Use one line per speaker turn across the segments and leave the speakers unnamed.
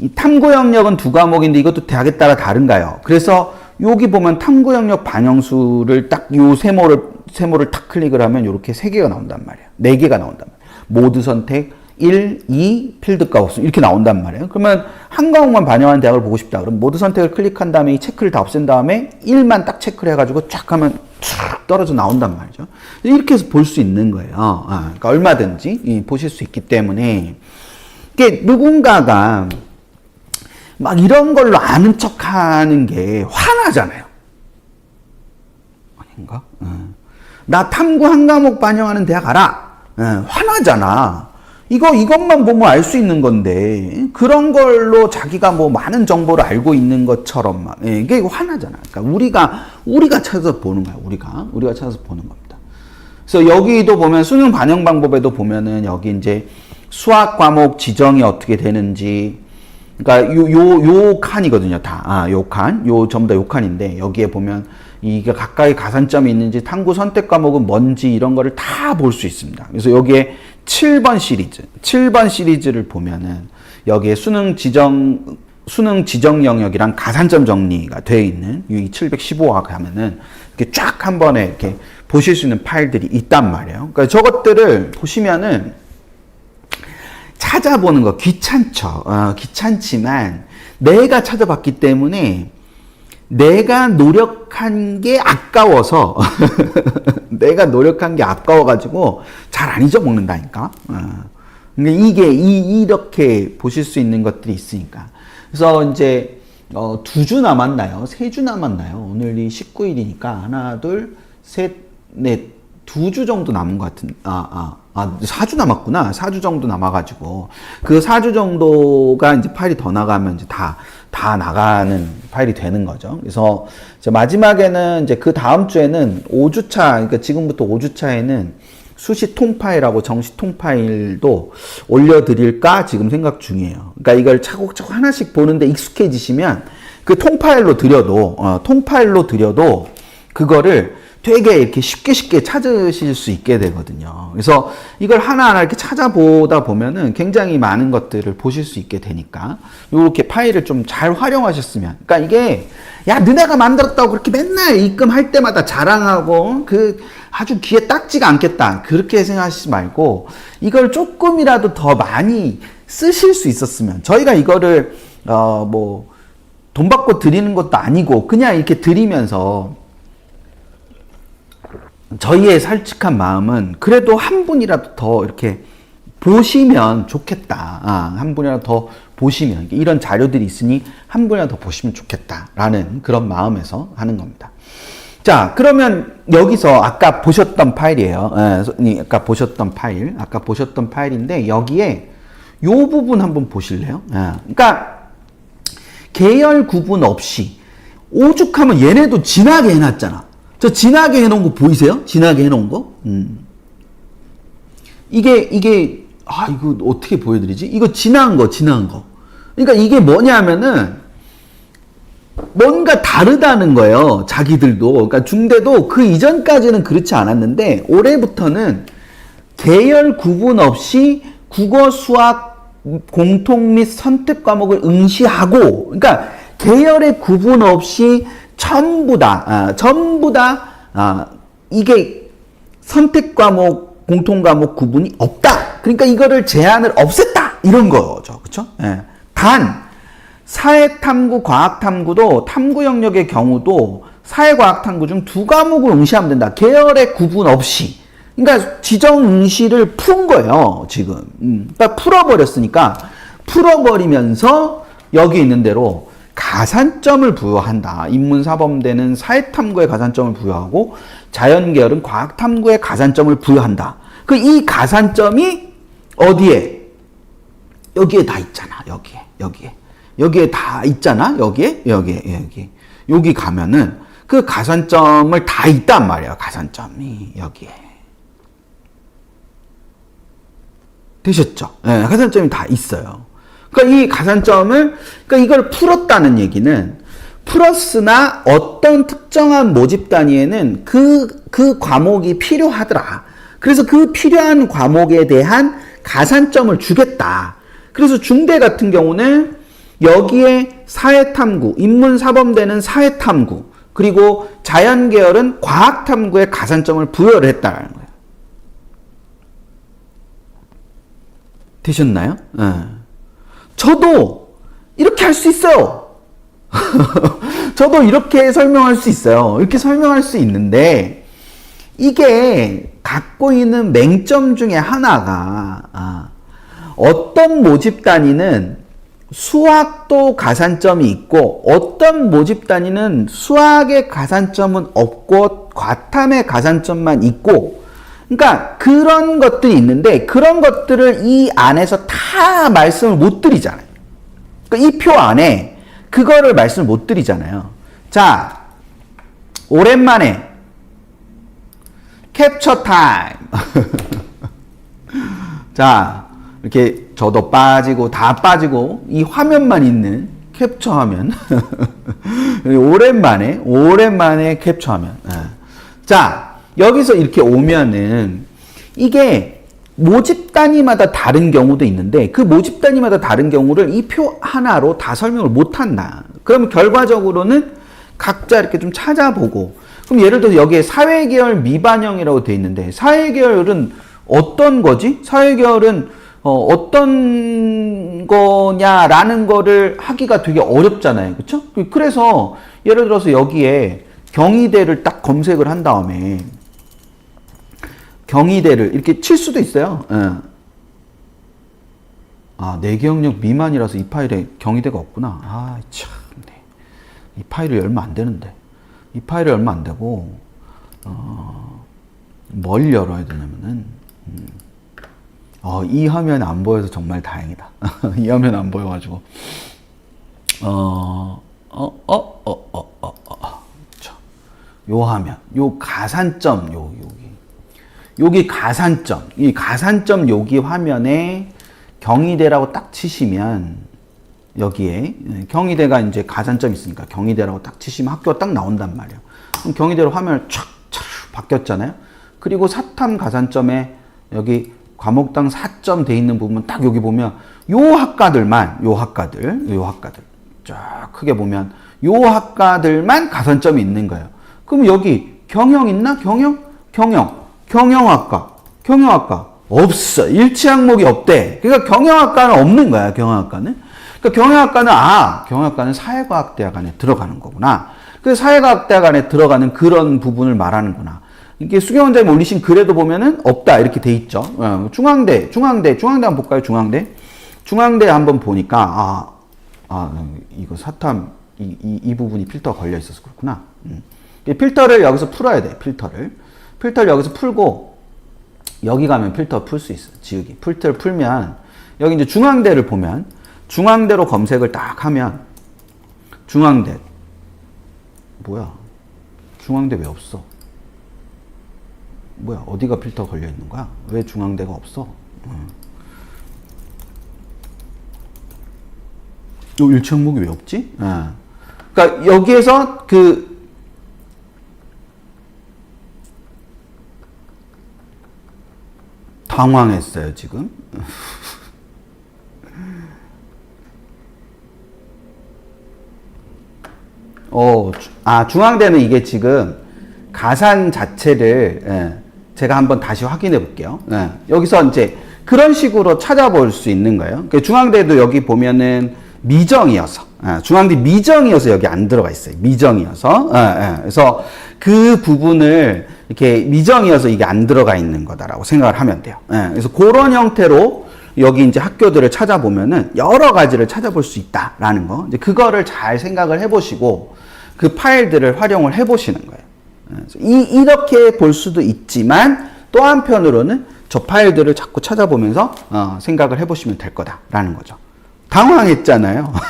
이 탐구 영역은 두 과목인데 이것도 대학에 따라 다른가요? 그래서 여기 보면 탐구 영역 반영수를 딱 요 세모를 세모를 탁 클릭을 하면 이렇게 세 개가 나온단 말이에요. 네 개가 나온단 말이에요. 모드 선택 1, 2, 필드가 없음 이렇게 나온단 말이에요. 그러면 한 과목만 반영하는 대학을 보고 싶다. 그럼 모드 선택을 클릭한 다음에 이 체크를 다 없앤 다음에 1만 딱 체크를 해가지고 쫙 하면 쫙 떨어져 나온단 말이죠. 이렇게 해서 볼 수 있는 거예요. 아, 그러니까 얼마든지 이, 보실 수 있기 때문에 이게 누군가가 막 이런 걸로 아는 척 하는 게 화나잖아요. 아닌가? 응. 나 탐구 한 과목 반영하는 대학 알아. 응, 화나잖아. 이거, 이것만 보면 알 수 있는 건데, 그런 걸로 자기가 뭐 많은 정보를 알고 있는 것처럼, 막, 예, 이게 화나잖아. 그러니까 우리가, 우리가 찾아서 보는 거야, 우리가. 우리가 찾아서 보는 겁니다. 그래서 여기도 보면 수능 반영 방법에도 보면은 여기 이제 수학 과목 지정이 어떻게 되는지, 그러니까 요 요 요 칸이거든요 다. 아, 요 칸, 요 전부 다 요 칸인데 여기에 보면 이게 가까이 가산점이 있는지 탐구 선택 과목은 뭔지 이런 거를 다 볼 수 있습니다. 그래서 여기에 7번 시리즈, 7번 시리즈를 보면은 여기에 수능 지정 수능 지정 영역이랑 가산점 정리가 되어 있는 이 715화 가면은 이렇게 쫙 한 번에 이렇게 보실 수 있는 파일들이 있단 말이에요. 그러니까 저것들을 보시면은 찾아보는 거 귀찮죠. 어, 귀찮지만 내가 찾아봤기 때문에 내가 노력한 게 아까워서 내가 노력한 게 아까워가지고 잘 안 잊어먹는다니까. 어. 그러니까 이게 이, 이렇게 보실 수 있는 것들이 있으니까. 그래서 이제 어, 두 주 남았나요? 세 주 남았나요? 오늘이 19일이니까 하나, 둘, 셋, 넷, 두 주 정도 남은 것 같은, 아, 아, 아, 4주 남았구나. 4주 정도 남아가지고. 그 4주 정도가 이제 파일이 더 나가면 이제 다, 다 나가는 파일이 되는 거죠. 그래서 이제 마지막에는 이제 그 다음 주에는 5주차, 그러니까 지금부터 5주차에는 수시 통파일하고 정시 통파일도 올려드릴까 지금 생각 중이에요. 그러니까 이걸 차곡차곡 하나씩 보는데 익숙해지시면 그 통파일로 드려도, 어, 통파일로 드려도 그거를 되게 이렇게 쉽게 쉽게 찾으실 수 있게 되거든요. 그래서 이걸 하나하나 이렇게 찾아보다 보면은 굉장히 많은 것들을 보실 수 있게 되니까 이렇게 파일을 좀 잘 활용하셨으면. 그러니까 이게 야 너네가 만들었다고 그렇게 맨날 입금할 때마다 자랑하고 그 아주 귀에 딱지가 않겠다 그렇게 생각하시지 말고 이걸 조금이라도 더 많이 쓰실 수 있었으면 저희가 이거를 어뭐 돈 받고 드리는 것도 아니고 그냥 이렇게 드리면서 저희의 솔직한 마음은 그래도 한 분이라도 더 이렇게 보시면 좋겠다. 아, 한 분이라도 더 보시면 이런 자료들이 있으니 한 분이라도 더 보시면 좋겠다라는 그런 마음에서 하는 겁니다. 자, 그러면 여기서 아까 보셨던 파일이에요. 예, 아까 보셨던 파일, 아까 보셨던 파일인데 여기에 요 부분 한번 보실래요? 예, 그러니까 계열 구분 없이 오죽하면 얘네도 진하게 해놨잖아. 저 진하게 해놓은 거 보이세요? 진하게 해놓은 거? 음. 이게 이게 아 이거 어떻게 보여드리지? 이거 진한 거, 진한 거. 그러니까 이게 뭐냐면은 뭔가 다르다는 거예요. 자기들도. 그러니까 중대도 그 이전까지는 그렇지 않았는데 올해부터는 계열 구분 없이 국어, 수학, 공통 및 선택 과목을 응시하고 그러니까 계열의 구분 없이 전부 다 아, 전부 다 아, 이게 선택 과목 공통 과목 구분이 없다. 그러니까 이거를 제한을 없앴다 이런 거죠, 그렇죠? 예. 단 사회탐구, 과학탐구도 탐구 영역의 경우도 사회과학탐구 중 두 과목을 응시하면 된다. 계열의 구분 없이. 그러니까 지정 응시를 푼 거예요, 지금. 음, 그러니까 풀어버렸으니까 풀어버리면서 여기 있는 대로 가산점을 부여한다. 인문사범대는 사회탐구에 가산점을 부여하고 자연계열은 과학탐구에 가산점을 부여한다. 그 이 가산점이 어디에? 여기에 다 있잖아. 여기에. 여기에. 여기에 다 있잖아. 여기에. 여기에. 여기. 여기 가면은 그 가산점을 다 있단 말이야. 가산점이 여기에. 되셨죠? 예, 가산점이 다 있어요. 그러니까 이 가산점을 그러니까 이걸 풀었다는 얘기는 풀었으나 어떤 특정한 모집 단위에는 그, 그 과목이 필요하더라. 그래서 그 필요한 과목에 대한 가산점을 주겠다. 그래서 중대 같은 경우는 여기에 사회탐구, 인문사범대는 사회탐구, 그리고 자연계열은 과학탐구에 가산점을 부여를 했다는 거예요. 되셨나요? 예. 저도 이렇게 할 수 있어요. 저도 이렇게 설명할 수 있어요. 이렇게 설명할 수 있는데, 이게 갖고 있는 맹점 중에 하나가, 아, 어떤 모집 단위는 수학도 가산점이 있고, 어떤 모집 단위는 수학의 가산점은 없고, 과탐의 가산점만 있고, 그러니까 그런 것들이 있는데, 그런 것들을 이 안에서 다 말씀을 못 드리잖아요. 이표 안에 그거를 말씀을 못 드리잖아요. 자, 오랜만에 캡처 타임. 자, 이렇게 저도 빠지고 다 빠지고 이 화면만 있는 캡처 화면. 오랜만에 오랜만에 캡처 화면. 예. 자, 여기서 이렇게 오면은 이게 모집 단위마다 다른 경우도 있는데 그 모집 단위마다 다른 경우를 이 표 하나로 다 설명을 못 한다. 그럼 결과적으로는 각자 이렇게 좀 찾아보고 그럼 예를 들어서 여기에 사회계열 미반영이라고 돼 있는데 사회계열은 어떤 거지? 사회계열은 어, 떤 거냐라는 거를 하기가 되게 어렵잖아요. 그렇죠? 그래서 예를 들어서 여기에 경희대를 딱 검색을 한 다음에 경희대를 이렇게 칠 수도 있어요. 예. 아, 내 기억력 미만이라서 이 파일에 경희대가 없구나. 아, 참. 네. 이 파일을 열면 안 되는데. 이 파일을 열면 안 되고, 어, 뭘 열어야 되냐면은, 음, 어, 이 화면 안 보여서 정말 다행이다. 이 화면 안 보여가지고, 어, 어, 어, 어, 어, 어, 어. 자, 요 화면, 요 가산점, 요, 여기. 여기 가산점, 이 가산점 여기 화면에 경희대라고 딱 치시면 여기에 예, 경희대가 이제 가산점 있으니까 경희대라고 딱 치시면 학교가 딱 나온단 말이에요. 그럼 경희대로 화면을 촥, 촥 바뀌었잖아요. 그리고 사탐 가산점에 여기 과목당 4점 돼 있는 부분 딱 여기 보면 요 학과들만 요 학과들 요 학과들 쫙 크게 보면 요 학과들만 가산점이 있는 거예요. 그럼 여기 경영 있나? 경영? 경영. 경영학과, 경영학과 없어. 일치 항목이 없대. 그러니까 경영학과는 없는 거야. 경영학과는. 그러니까 경영학과는 아, 경영학과는 사회과학 대학 안에 들어가는 거구나. 그 사회과학 대학 안에 들어가는 그런 부분을 말하는구나. 이게 수경 원장님 올리신 글에도 보면은 없다 이렇게 돼 있죠. 어, 중앙대, 중앙대, 중앙대 한번 볼까요? 중앙대. 중앙대 한번 보니까 아, 아 이거 사탐 이, 이, 이 부분이 필터 걸려 있어서 그렇구나. 음. 필터를 여기서 풀어야 돼. 필터를. 필터를 여기서 풀고 여기 가면 필터 풀 수 있어. 지우기. 필터를 풀면 여기 이제 중앙대를 보면 중앙대로 검색을 딱 하면 중앙대 뭐야? 중앙대 왜 없어? 뭐야? 어디가 필터 걸려 있는 거야? 왜 중앙대가 없어? 어. 요 일치 항목이 왜 없지? 예. 그러니까 여기에서 그 당황했어요, 지금. 어, 아, 중앙대는 이게 지금 가산 자체를, 예, 제가 한번 다시 확인해 볼게요. 예, 여기서 이제 그런 식으로 찾아볼 수 있는 거예요. 그 중앙대도 여기 보면은 미정이어서, 예, 중앙대 미정이어서 여기 안 들어가 있어요. 미정이어서. 예, 예, 그래서 그 부분을 이렇게 미정이어서 이게 안 들어가 있는 거다라고 생각을 하면 돼요. 예, 그래서 그런 형태로 여기 이제 학교들을 찾아보면은 여러 가지를 찾아볼 수 있다라는 거. 이제 그거를 잘 생각을 해보시고 그 파일들을 활용을 해보시는 거예요. 예, 이, 이렇게 볼 수도 있지만 또 한편으로는 저 파일들을 자꾸 찾아보면서 어, 생각을 해보시면 될 거다라는 거죠. 당황했잖아요.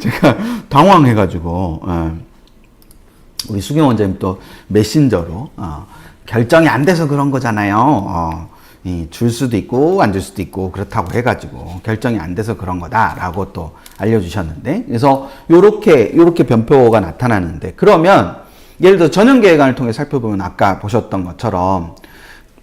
제가 당황해가지고. 예. 우리 수경 원장님 또 메신저로 어, 결정이 안 돼서 그런 거잖아요. 어, 이, 줄 수도 있고 안 줄 수도 있고 그렇다고 해가지고 결정이 안 돼서 그런 거다라고 또 알려주셨는데 그래서 요렇게 요렇게 변표가 나타나는데 그러면 예를 들어 전형 계획안을 통해 살펴보면 아까 보셨던 것처럼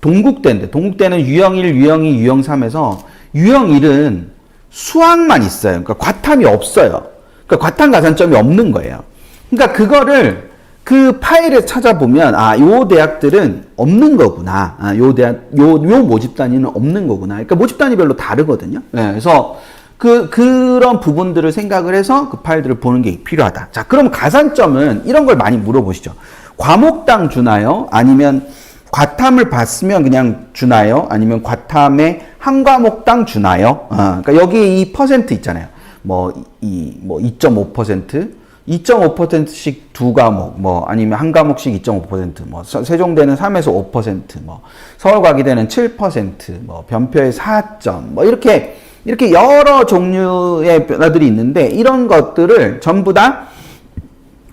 동국대인데 동국대는 유형 1, 유형 2, 유형 3에서 유형 1은 수학만 있어요. 그러니까 과탐이 없어요. 그러니까 과탐 가산점이 없는 거예요. 그러니까 그거를 그 파일에 찾아보면 아, 요 대학들은 없는 거구나. 아, 요 대학 요 요 모집 단위는 없는 거구나. 그러니까 모집 단위별로 다르거든요. 예, 그래서 그 그런 부분들을 생각을 해서 그 파일들을 보는 게 필요하다. 자, 그럼 가산점은 이런 걸 많이 물어보시죠. 과목당 주나요? 아니면 과탐을 봤으면 그냥 주나요? 아니면 과탐에 한 과목당 주나요? 어, 그러니까 여기 이 퍼센트 있잖아요. 뭐, 이, 뭐, 2.5%, 2.5%씩 두 과목, 뭐, 아니면 한 과목씩 2.5%, 뭐, 서- 세종대는 3에서 5%, 뭐, 서울과기대는 7%, 뭐, 변표에 4점, 뭐, 이렇게, 이렇게 여러 종류의 변화들이 있는데, 이런 것들을 전부 다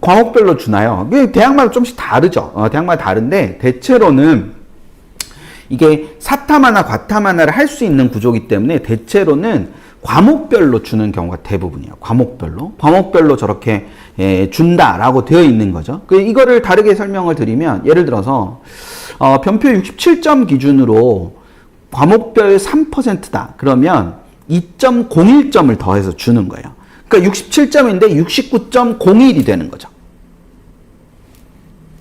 과목별로 주나요? 대학마다 좀씩 다르죠. 어, 대학마다 다른데 대체로는 이게 사탐 하나, 과탐 하나를 할 수 있는 구조이기 때문에 대체로는 과목별로 주는 경우가 대부분이에요. 과목별로. 과목별로 저렇게 예, 준다라고 되어 있는 거죠. 그 이거를 다르게 설명을 드리면 예를 들어서 어, 변표 67점 기준으로 과목별 3%다. 그러면 2.01점을 더해서 주는 거예요. 그러니까 67점인데 69.01이 되는 거죠.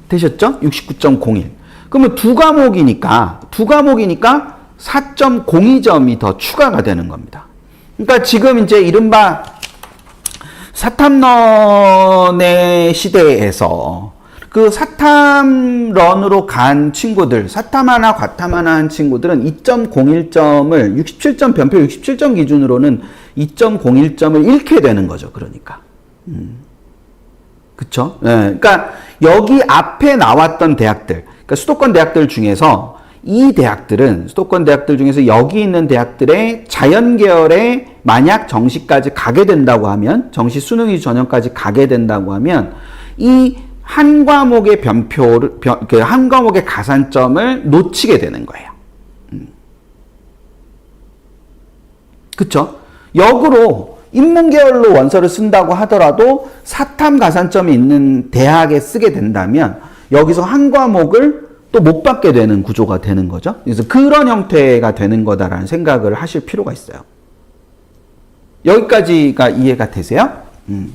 되셨죠? 69.01. 그러면 두 과목이니까, 두 과목이니까 4.02점이 더 추가가 되는 겁니다. 그러니까 지금 이제 이른바 사탐런의 시대에서 그 사탐런으로 간 친구들, 사탐 하나, 과탐 하나 한 친구들은 2.01점을 67점, 변표 67점 기준으로는 2.01점을 잃게 되는 거죠. 그러니까. 그쵸? 예, 그러니까 여기 앞에 나왔던 대학들, 그러니까 수도권 대학들 중에서 이 대학들은 수도권 대학들 중에서 여기 있는 대학들의 자연 계열에 만약 정시까지 가게 된다고 하면 정시 수능 이 전형까지 가게 된다고 하면 이 한 과목의 변표를 그한 과목의 가산점을 놓치게 되는 거예요. 그쵸? 역으로 인문계열로 원서를 쓴다고 하더라도 사탐 가산점이 있는 대학에 쓰게 된다면 여기서 한 과목을 또 못 받게 되는 구조가 되는 거죠. 그래서 그런 형태가 되는 거다라는 생각을 하실 필요가 있어요. 여기까지가 이해가 되세요? 음.